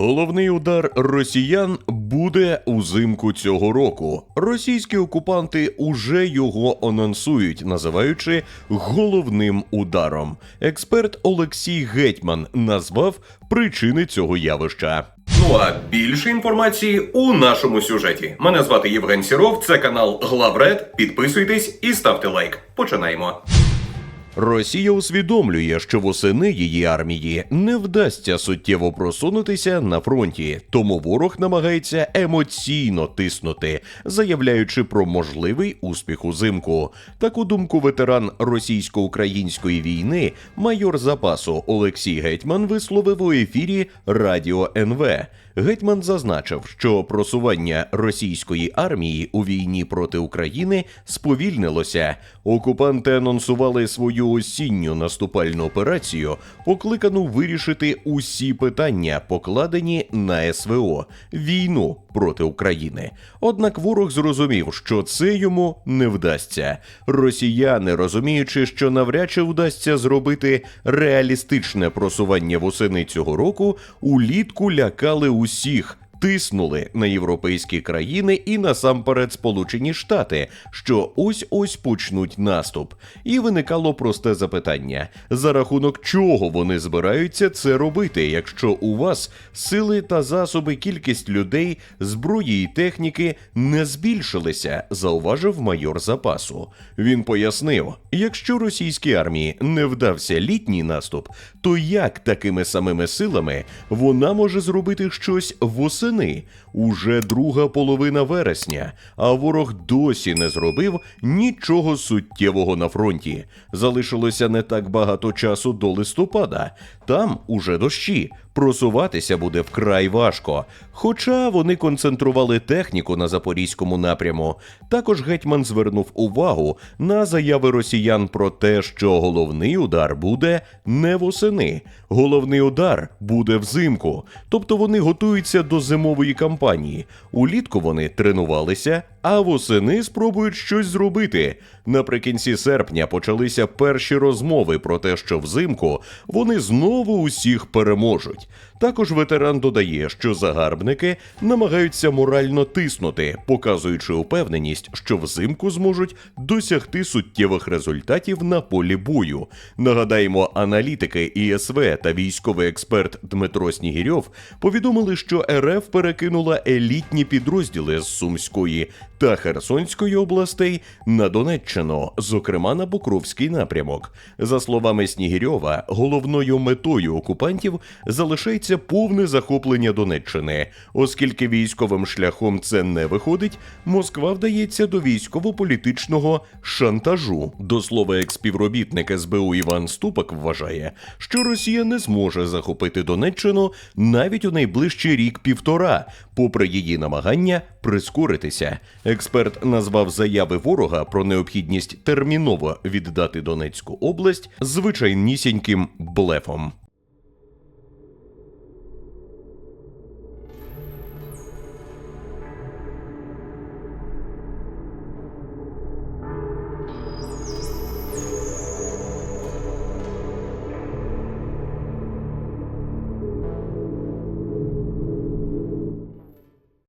Головний удар росіян буде узимку цього року. Російські окупанти уже його анонсують, називаючи головним ударом. Експерт Олексій Гетьман назвав причини цього явища. Ну а більше інформації у нашому сюжеті. Мене звати Євген Сіров, це канал Главред. Підписуйтесь і ставте лайк. Починаємо. Росія усвідомлює, що восени її армії не вдасться суттєво просунутися на фронті, тому ворог намагається емоційно тиснути, заявляючи про можливий успіх узимку. Таку думку ветеран російсько-української війни, майор запасу Олексій Гетьман висловив у ефірі Радіо НВ. Гетьман зазначив, що просування російської армії у війні проти України сповільнилося. Окупанти анонсували свою осінню наступальну операцію, покликану вирішити усі питання, покладені на СВО війну проти України. Однак ворог зрозумів, що це йому не вдасться. Росіяни, розуміючи, що навряд чи вдасться зробити реалістичне просування восени цього року, улітку лякали усіх. Тиснули на європейські країни і насамперед Сполучені Штати, що ось ось почнуть наступ. І виникало просте запитання: за рахунок чого вони збираються це робити, якщо у вас сили та засоби, кількість людей, зброї і техніки не збільшилися, зауважив майор запасу. Він пояснив: якщо російській армії не вдався літній наступ, то як такими самими силами вона може зробити щось восени? Уже друга половина вересня, а ворог досі не зробив нічого суттєвого на фронті. Залишилося не так багато часу до листопада. Там уже дощі. Просуватися буде вкрай важко. Хоча вони концентрували техніку на запорізькому напряму. Також гетьман звернув увагу на заяви росіян про те, що головний удар буде не восени. Головний удар буде взимку. Тобто вони готуються до зимової кампанії. Улітку вони тренувалися, а восени спробують щось зробити. Наприкінці серпня почалися перші розмови про те, що взимку вони знову усіх переможуть. Також ветеран додає, що загарбники намагаються морально тиснути, показуючи упевненість, що взимку зможуть досягти суттєвих результатів на полі бою. Нагадаємо, аналітики ІСВ та військовий експерт Дмитро Снігірьов повідомили, що РФ перекинула елітні підрозділи з Сумської та Херсонської областей на Донеччину, зокрема на Покровський напрямок. За словами Снігірьова, головною метою окупантів залишається повне захоплення Донеччини, оскільки військовим шляхом це не виходить. Москва вдається до військово-політичного шантажу. До слова, як співробітник СБУ Іван Ступак вважає, що Росія не зможе захопити Донеччину навіть у найближчий рік-півтора, попри її намагання прискоритися. Експерт назвав заяви ворога про необхідність терміново віддати Донецьку область звичайнісіньким блефом.